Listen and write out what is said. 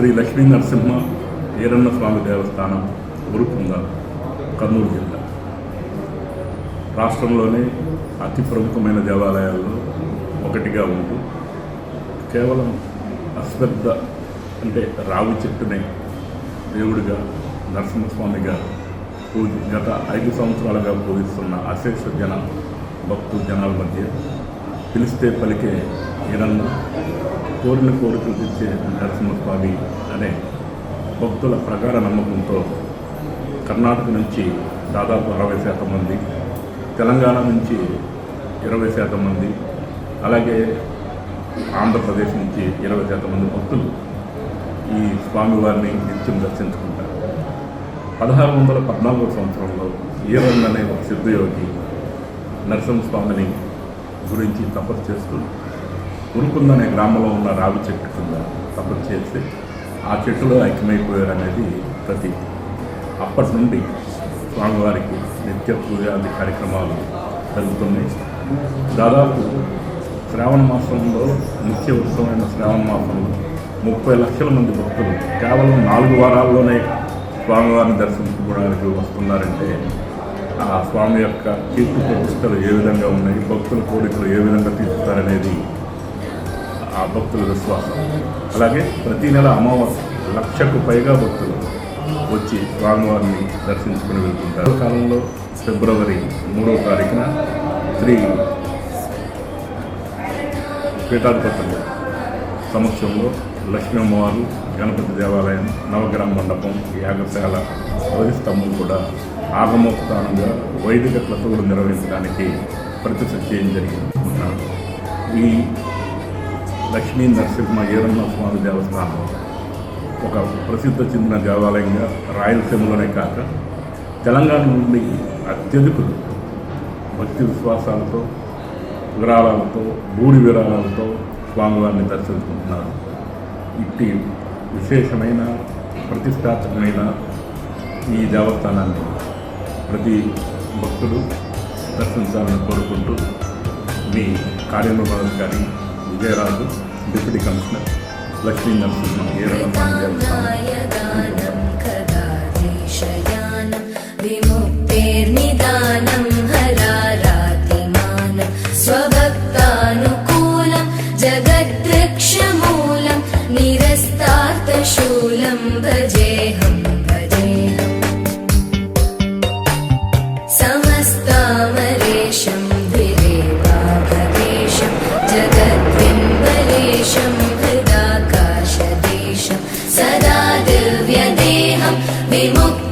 శ్రీ లక్ష్మీ నరసింహ ఈరన్న స్వామి దేవస్థానం ఉరుకుంద కర్నూలు జిల్లా. రాష్ట్రంలోనే అతి ప్రముఖమైన దేవాలయాల్లో ఒకటిగా ఉంటూ కేవలం అశ్వద్ధ అంటే రావి చెట్టునే దేవుడిగా నరసింహస్వామిగా పూజ గత ఐదు సంవత్సరాలుగా పూజిస్తున్న అశేష జన భక్తు జనాల మధ్య పిలిస్తే పలికే ఈరన్న కోరిన కోరికలు తెచ్చే నరసింహస్వామి అనే భక్తుల ప్రగాఢ నమ్మకంతో కర్ణాటక నుంచి దాదాపు అరవై శాతం మంది తెలంగాణ నుంచి ఇరవై శాతం మంది అలాగే ఆంధ్రప్రదేశ్ నుంచి ఇరవై శాతం మంది భక్తులు ఈ స్వామివారిని నిత్యం దర్శించుకుంటారు. పదహారు వందల పద్నాలుగో సంవత్సరంలో ఈరన్ అనే ఒక సిద్ధయోగి నరసింహస్వామిని గురించి తపస్సు చేస్తూ ఉరుకుందనే గ్రామంలో ఉన్న రావి చెట్టు కింద తపన చేసి ఆ చెట్టులో ఐక్యమైపోయారు అనేది ప్రతి అప్పటి నుండి స్వామివారికి నిత్య పూజాది కార్యక్రమాలు జరుగుతున్నాయి. దాదాపు శ్రావణ మాసంలో నిత్య ఉత్సవమైన శ్రావణ మాసంలో ముప్పై లక్షల మంది భక్తులు కేవలం నాలుగు వారాల్లోనే స్వామివారిని దర్శించుకోవడానికి వస్తున్నారంటే ఆ స్వామి యొక్క కీర్తి ప్రతిష్టలు ఏ విధంగా ఉన్నాయి భక్తుల కోరికలు ఏ విధంగా తీరుస్తారనేది ఆ భక్తుల విశ్వాసం. అలాగే ప్రతి నెల అమావాస్య లక్షకు పైగా భక్తులు వచ్చి స్వామివారిని దర్శించుకుని వెళ్తుంటారు. కాలంలో ఫిబ్రవరి మూడవ తారీఖున శ్రీ పీఠాధిపతులు సమక్షంలో లక్ష్మీ అమ్మవారు గణపతి దేవాలయం నవగ్రహ మండపం యాగశాల ధ్వజస్తంభం కూడా ఆగమోక్తానంగా వైదిక క్రతువులు నిర్వహించడానికి ప్రతిశక్తి చేయడం జరిగింది ఈ లక్ష్మీ నరసింహ ఈరంగ స్వామి దేవస్థానం. ఒక ప్రసిద్ధ చెందిన దేవాలయంగా రాయలసీమలోనే కాక తెలంగాణ నుండి అత్యధికులు భక్తి విశ్వాసాలతో విరాళాలతో బూడి విరాళాలతో స్వామివారిని దర్శించుకుంటున్నారు. ఇట్టి విశేషమైన ప్రతిష్టాత్మకమైన ఈ దేవస్థానాన్ని ప్రతి భక్తుడు దర్శించాలని కోరుకుంటూ మీ కార్యనిర్వహణాధికారి విజయరాజు டிப்யூட்டி கமிஷனர் லக்ஷ்மி நரசிம்மா ஏராளமான जगद्वृक्षमूलं निरस्तार्थशूलं भजे முக்தி